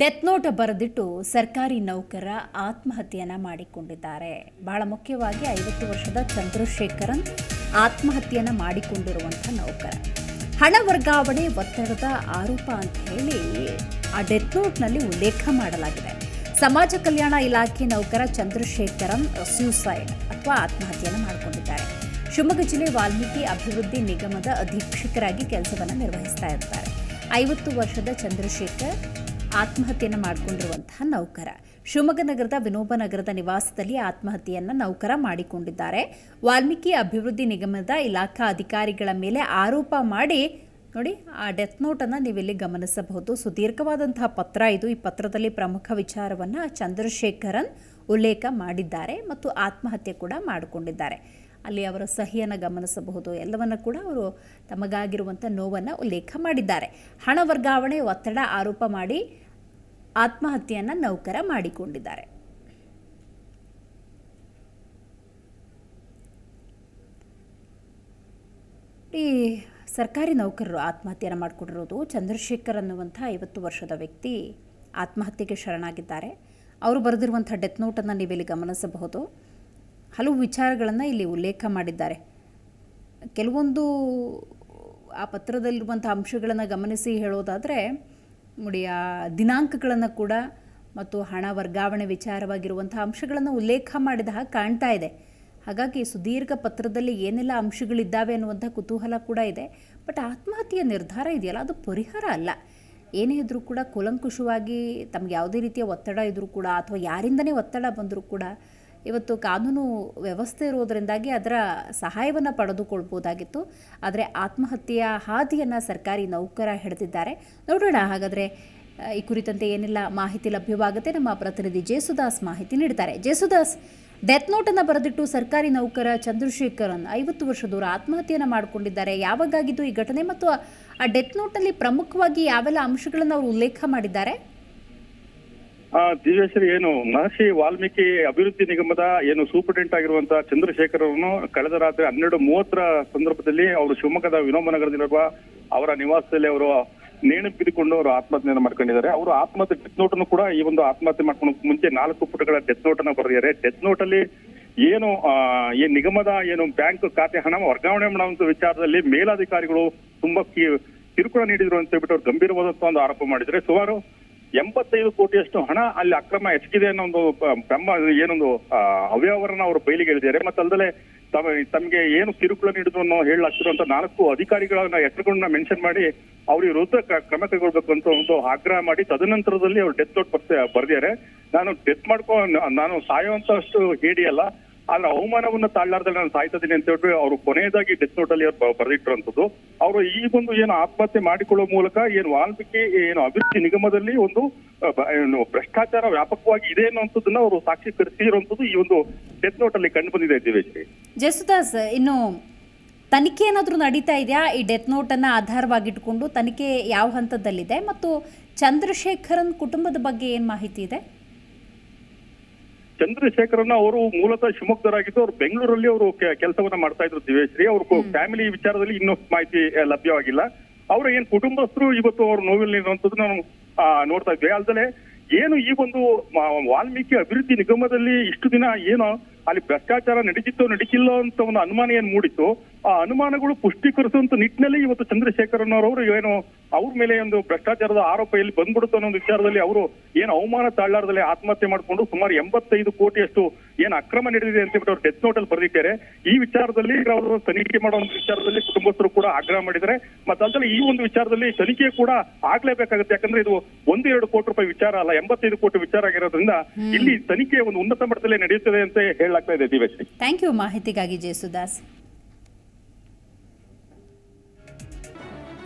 Death note ಬರೆದಿಟ್ಟು ಸರ್ಕಾರಿ ನೌಕರ ಆತ್ಮಹತ್ಯೆಯನ್ನು ಮಾಡಿಕೊಂಡಿದ್ದಾರೆ. ಬಹಳ ಮುಖ್ಯವಾಗಿ ಐವತ್ತು ವರ್ಷದ ಚಂದ್ರಶೇಖರನ್ ಆತ್ಮಹತ್ಯೆಯನ್ನು ಮಾಡಿಕೊಂಡಿರುವಂಥ ನೌಕರ. ಹಣ ವರ್ಗಾವಣೆ ಒತ್ತಡದ ಆರೋಪ ಅಂತ ಹೇಳಿ ಆ ಡೆತ್ ನೋಟ್ನಲ್ಲಿ ಉಲ್ಲೇಖ ಮಾಡಲಾಗಿದೆ. ಸಮಾಜ ಕಲ್ಯಾಣ ಇಲಾಖೆ ನೌಕರ ಚಂದ್ರಶೇಖರನ್ ಸ್ಯೂಸೈಡ್ ಅಥವಾ ಆತ್ಮಹತ್ಯೆಯನ್ನು ಮಾಡಿಕೊಂಡಿದ್ದಾರೆ. ಶಿವಮೊಗ್ಗ ಜಿಲ್ಲೆ ವಾಲ್ಮೀಕಿ ಅಭಿವೃದ್ಧಿ ನಿಗಮದ ಅಧೀಕ್ಷಕರಾಗಿ ಕೆಲಸವನ್ನು ನಿರ್ವಹಿಸ್ತಾ ಇರ್ತಾರೆ. ಐವತ್ತು ವರ್ಷದ ಚಂದ್ರಶೇಖರ್ ಆತ್ಮಹತ್ಯೆಯನ್ನು ಮಾಡಿಕೊಂಡಿರುವಂತಹ ನೌಕರ. ಶಿವಮೊಗ್ಗ ನಗರದ ವಿನೋಬ ನಗರದ ನಿವಾಸದಲ್ಲಿ ಆತ್ಮಹತ್ಯೆಯನ್ನು ನೌಕರ ಮಾಡಿಕೊಂಡಿದ್ದಾರೆ. ವಾಲ್ಮೀಕಿ ಅಭಿವೃದ್ಧಿ ನಿಗಮದ ಇಲಾಖಾ ಅಧಿಕಾರಿಗಳ ಮೇಲೆ ಆರೋಪ ಮಾಡಿ, ನೋಡಿ, ಆ ಡೆತ್ ನೋಟನ್ನು ನೀವಿಲ್ಲಿ ಗಮನಿಸಬಹುದು. ಸುದೀರ್ಘವಾದಂತಹ ಪತ್ರ ಇದು. ಈ ಪತ್ರದಲ್ಲಿ ಪ್ರಮುಖ ವಿಚಾರವನ್ನು ಚಂದ್ರಶೇಖರನ್ ಉಲ್ಲೇಖ ಮಾಡಿದ್ದಾರೆ ಮತ್ತು ಆತ್ಮಹತ್ಯೆ ಕೂಡ ಮಾಡಿಕೊಂಡಿದ್ದಾರೆ. ಅಲ್ಲಿ ಅವರ ಸಹಿಯನ್ನು ಗಮನಿಸಬಹುದು. ಎಲ್ಲವನ್ನು ಕೂಡ ಅವರು ತಮಗಾಗಿರುವಂಥ ನೋವನ್ನು ಉಲ್ಲೇಖ ಮಾಡಿದ್ದಾರೆ. ಹಣ ವರ್ಗಾವಣೆ ಒತ್ತಡ ಆರೋಪ ಮಾಡಿ ಆತ್ಮಹತ್ಯೆಯನ್ನು ನೌಕರ ಮಾಡಿಕೊಂಡಿದ್ದಾರೆ. ಈ ಸರ್ಕಾರಿ ನೌಕರರು ಆತ್ಮಹತ್ಯೆಯನ್ನು ಮಾಡಿಕೊಂಡಿರೋದು ಚಂದ್ರಶೇಖರ್ ಅನ್ನುವಂಥ ಐವತ್ತು ವರ್ಷದ ವ್ಯಕ್ತಿ ಆತ್ಮಹತ್ಯೆಗೆ ಶರಣಾಗಿದ್ದಾರೆ. ಅವರು ಬರೆದಿರುವಂಥ ಡೆತ್ ನೋಟನ್ನು ನೀವಿಲ್ಲಿ ಗಮನಿಸಬಹುದು. ಹಲವು ವಿಚಾರಗಳನ್ನು ಇಲ್ಲಿ ಉಲ್ಲೇಖ ಮಾಡಿದ್ದಾರೆ. ಕೆಲವೊಂದು ಆ ಪತ್ರದಲ್ಲಿರುವಂಥ ಅಂಶಗಳನ್ನು ಗಮನಿಸಿ ಹೇಳೋದಾದರೆ ನೋಡಿ ಆ ದಿನಾಂಕಗಳನ್ನು ಕೂಡ ಮತ್ತು ಹಣ ವರ್ಗಾವಣೆ ವಿಚಾರವಾಗಿರುವಂಥ ಅಂಶಗಳನ್ನು ಉಲ್ಲೇಖ ಮಾಡಿದ ಹಾಗೆ ಕಾಣ್ತಾ ಇದೆ. ಹಾಗಾಗಿ ಸುದೀರ್ಘ ಪತ್ರದಲ್ಲಿ ಏನೆಲ್ಲ ಅಂಶಗಳಿದ್ದಾವೆ ಅನ್ನುವಂಥ ಕುತೂಹಲ ಕೂಡ ಇದೆ. ಬಟ್ ಆತ್ಮಹತ್ಯೆಯ ನಿರ್ಧಾರ ಇದೆಯಲ್ಲ? ಅದು ಪರಿಹಾರ ಅಲ್ಲ. ಏನೇ ಇದ್ರೂ ಕೂಡ ಕೂಲಂಕುಷವಾಗಿ ತಮ್ಗೆ ಯಾವುದೇ ರೀತಿಯ ಒತ್ತಡ ಇದ್ರೂ ಕೂಡ ಅಥವಾ ಯಾರಿಂದನೇ ಒತ್ತಡ ಬಂದರೂ ಕೂಡ ಇವತ್ತು ಕಾನೂನು ವ್ಯವಸ್ಥೆ ಇರುವುದರಿಂದಾಗಿ ಅದರ ಸಹಾಯವನ್ನು ಪಡೆದುಕೊಳ್ಬೋದಾಗಿತ್ತು. ಆದರೆ ಆತ್ಮಹತ್ಯೆಯ ಹಾದಿಯನ್ನು ಸರ್ಕಾರಿ ನೌಕರ ಹಿಡಿದಿದ್ದಾರೆ. ನೋಡೋಣ, ಹಾಗಾದರೆ ಈ ಕುರಿತಂತೆ ಏನೆಲ್ಲ ಮಾಹಿತಿ ಲಭ್ಯವಾಗುತ್ತೆ ನಮ್ಮ ಪ್ರತಿನಿಧಿ ಜೇಸುದಾಸ್ ಮಾಹಿತಿ ನೀಡ್ತಾರೆ. ಜೇಸುದಾಸ್, ಡೆತ್ ನೋಟನ್ನು ಬರೆದಿಟ್ಟು ಸರ್ಕಾರಿ ನೌಕರ ಚಂದ್ರಶೇಖರನ್ ಐವತ್ತು ವರ್ಷದವರು ಆತ್ಮಹತ್ಯೆಯನ್ನು ಮಾಡಿಕೊಂಡಿದ್ದಾರೆ. ಯಾವಾಗಾಗಿದ್ದು ಈ ಘಟನೆ ಮತ್ತು ಆ ಡೆತ್ ನೋಟ್ನಲ್ಲಿ ಪ್ರಮುಖವಾಗಿ ಯಾವೆಲ್ಲ ಅಂಶಗಳನ್ನು ಅವರು ಉಲ್ಲೇಖ ಮಾಡಿದ್ದಾರೆ? ಆ ದಿವ್ಯಶ್ರೀ ಏನು ಮಹರ್ಷಿ ವಾಲ್ಮೀಕಿ ಅಭಿವೃದ್ಧಿ ನಿಗಮದ ಏನು ಸೂಪರಿಂಟೆಂಟ್ ಆಗಿರುವಂತಹ ಚಂದ್ರಶೇಖರ್ ಅವರನ್ನು ಕಳೆದ ರಾತ್ರಿ ಹನ್ನೆರಡು ಮೂವತ್ತರ ಸಂದರ್ಭದಲ್ಲಿ ಅವರು ಶಿವಮೊಗ್ಗದ ವಿನೋಮನಗರದಲ್ಲಿರುವ ಅವರ ನಿವಾಸದಲ್ಲಿ ಅವರು ನೇಣು ಬಿದ್ದುಕೊಂಡು ಅವರು ಆತ್ಮಹತ್ಯೆಯನ್ನು ಮಾಡ್ಕೊಂಡಿದ್ದಾರೆ. ಅವರು ಆತ್ಮಹತ್ಯೆ ಡೆತ್ ನೋಟ್ ಕೂಡ ಈ ಒಂದು ಆತ್ಮಹತ್ಯೆ ಮಾಡ್ಕೊಂಡು ಮುಂಚೆ ನಾಲ್ಕು ಪುಟಗಳ ಡೆತ್ ನೋಟ್ ಅನ್ನು ಬರೆದಿದ್ದಾರೆ. ಡೆತ್ ನೋಟ್ ಅಲ್ಲಿ ಏನು ಈ ನಿಗಮದ ಏನು ಬ್ಯಾಂಕ್ ಖಾತೆ ಹಣ ವರ್ಗಾವಣೆ ಮಾಡುವಂತ ವಿಚಾರದಲ್ಲಿ ಮೇಲಾಧಿಕಾರಿಗಳು ತುಂಬಾ ಕಿರುಕುಳ ನೀಡಿದ್ರು ಅಂತ ಹೇಳ್ಬಿಟ್ಟು ಅವ್ರು ಗಂಭೀರವಾದಂತಹ ಒಂದು ಆರೋಪ ಮಾಡಿದ್ರೆ ಸುಮಾರು ಎಂಬತ್ತೈದು ಕೋಟಿಯಷ್ಟು ಹಣ ಅಲ್ಲಿ ಅಕ್ರಮ ಎಸಗಿದೆ ಅನ್ನೋ ಒಂದು ಬ್ರಹ್ಮ ಏನೊಂದು ಅವ್ಯವಹಾರನ ಅವರು ಬಯಲಿಗೆ ಹೇಳಿದ್ದಾರೆ. ಮತ್ತಲ್ಲದೆ ತಮ್ಮ ತಮಗೆ ಏನು ಕಿರುಕುಳ ನೀಡಿದ್ರು ಅನ್ನೋ ಹೇಳಲಾಗ್ತಿರುವಂತ ನಾಲ್ಕು ಅಧಿಕಾರಿಗಳನ್ನ ಹೆಸರುಗಳನ್ನ ಮೆನ್ಷನ್ ಮಾಡಿ ಅವ್ರ ವಿರುದ್ಧ ಕ್ರಮ ಕೈಗೊಳ್ಬೇಕು ಅಂತ ಒಂದು ಆಗ್ರಹ ಮಾಡಿ ತದನಂತರದಲ್ಲಿ ಅವ್ರು ಡೆತ್ ನೋಟ್ ಬರ್ದಿದ್ದಾರೆ. ನಾನು ಡೆತ್ ಮಾಡ್ಕೊ, ನಾನು ಸಾಯುವಂತಷ್ಟು ಹೇಳಿ ಅಲ್ಲ. ಆದ್ರೆ ಅವಮಾನವನ್ನ ತಾಳ್ಲಾರ್ದಲ್ಲಿ ನಾನು ಸಾಯ್ತಾ ಇದೀನಿ ಅಂತ ಹೇಳಿ ಅವರು ಕೊನೆಯದಾಗಿ ಡೆತ್ ನೋಟ್ ಅಲ್ಲಿ ಅವ್ರು ಬರೆದಿಟ್ಟಿರುವಂತದ್ದು ಅವರು ಈ ಒಂದು ಏನು ಆತ್ಮಹತ್ಯೆ ಮಾಡಿಕೊಳ್ಳುವ ಮೂಲಕ ಏನು ವಾಲ್ಮೀಕಿ, ಏನು ಅಭಿವೃದ್ಧಿ ನಿಗಮದಲ್ಲಿ ಒಂದು ಏನು ಭ್ರಷ್ಟಾಚಾರ ವ್ಯಾಪಕವಾಗಿ ಇದೆ ಅನ್ನುವಂಥದ್ದನ್ನ ಅವರು ಸಾಕ್ಷೀಕರಿಸಿರುವಂತದ್ದು ಈ ಒಂದು ಡೆತ್ ನೋಟ್ ಅಲ್ಲಿ ಕಂಡು ಬಂದಿದೆ ದಿವೇಶ್ರೀ ಜಸುದಾಸ್, ಇನ್ನು ತನಿಖೆ ಏನಾದರೂ ನಡೀತಾ ಇದೆಯಾ? ಈ ಡೆತ್ ನೋಟನ್ನು ಆಧಾರವಾಗಿಟ್ಕೊಂಡು ತನಿಖೆ ಯಾವ ಹಂತದಲ್ಲಿದೆ? ಮತ್ತು ಚಂದ್ರಶೇಖರನ್ ಕುಟುಂಬದ ಬಗ್ಗೆ ಏನು ಮಾಹಿತಿ ಇದೆ? ಚಂದ್ರಶೇಖರನ್ನ ಅವರು ಮೂಲತಃ ಶಿವಮೊಗ್ಗದವರಾಗಿದ್ದು ಅವರು ಬೆಂಗಳೂರಲ್ಲಿ ಅವರು ಕೆಲಸವನ್ನ ಮಾಡ್ತಾ ಇದ್ರು ದಿವೇಶ್ರೀ ಅವ್ರ ಫ್ಯಾಮಿಲಿ ವಿಚಾರದಲ್ಲಿ ಇನ್ನೂ ಮಾಹಿತಿ ಲಭ್ಯವಾಗಿಲ್ಲ. ಅವರ ಏನ್ ಕುಟುಂಬಸ್ಥರು ಇವತ್ತು ಅವ್ರ ನೋವಿನಲ್ಲಿರುವಂತದ್ದು ನಾವು ನಾನು ನೋಡ್ತಾ ಇದ್ವಿ. ಅಲ್ದಲೆ ಏನು ಈ ಒಂದು ವಾಲ್ಮೀಕಿ ಅಭಿವೃದ್ಧಿ ನಿಗಮದಲ್ಲಿ ಇಷ್ಟು ದಿನ ಏನು ಅಲ್ಲಿ ಭ್ರಷ್ಟಾಚಾರ ನಡೀತಿತ್ತೋ ನಡೀತಿಲ್ಲೋ ಅಂತ ಒಂದು ಅನುಮಾನ ಏನ್ ಮೂಡಿತ್ತು ಆ ಅನುಮಾನಗಳು ಪುಷ್ಟೀಕರಿಸುವಂತ ನಿಟ್ಟಿನಲ್ಲಿ ಇವತ್ತು ಚಂದ್ರಶೇಖರನ್ ಅವರು ಏನು ಅವ್ರ ಮೇಲೆ ಒಂದು ಭ್ರಷ್ಟಾಚಾರದ ಆರೋಪ ಎಲ್ಲಿ ಬಂದ್ಬಿಡುತ್ತೆ ಅನ್ನೋ ಒಂದು ವಿಚಾರದಲ್ಲಿ ಅವರು ಏನು ಅವಮಾನ ತಾಳಾರದಲ್ಲಿ ಆತ್ಮಹತ್ಯೆ ಮಾಡಿಕೊಂಡು ಸುಮಾರು ಎಂಬತ್ತೈದು ಕೋಟಿಯಷ್ಟು ಏನು ಅಕ್ರಮ ನಡೆದಿದೆ ಅಂತ ಹೇಳ್ಬಿಟ್ಟು ಅವ್ರು ಡೆತ್ ನೋಟ್ ಅಲ್ಲಿ ಬರೆದಿದ್ದಾರೆ ಈ ವಿಚಾರದಲ್ಲಿ ಅವರು ತನಿಖೆ ಮಾಡುವಂತ ವಿಚಾರದಲ್ಲಿ ಕುಟುಂಬಸ್ಥರು ಕೂಡ ಆಗ್ರಹ ಮಾಡಿದ್ದಾರೆ. ಮತ್ತೆ ಈ ಒಂದು ವಿಚಾರದಲ್ಲಿ ತನಿಖೆ ಕೂಡ ಆಗ್ಲೇಬೇಕಾಗುತ್ತೆ. ಯಾಕಂದ್ರೆ ಇದು ಒಂದು ಎರಡು ಕೋಟಿ ರೂಪಾಯಿ ವಿಚಾರ ಅಲ್ಲ ಎಂಬತ್ತೈದು ಕೋಟಿ ವಿಚಾರ ಆಗಿರೋದ್ರಿಂದ ಇಲ್ಲಿ ತನಿಖೆ ಒಂದು ಉನ್ನತ ಮಟ್ಟದಲ್ಲಿ ನಡೆಯುತ್ತದೆ ಅಂತ ಹೇಳಲಾಗ್ತಾ ಇದೆ ದಿವೇಶ್ ಥ್ಯಾಂಕ್ ಯು ಮಾಹಿತಿಗಾಗಿ ಜೇಸುದಾಸ್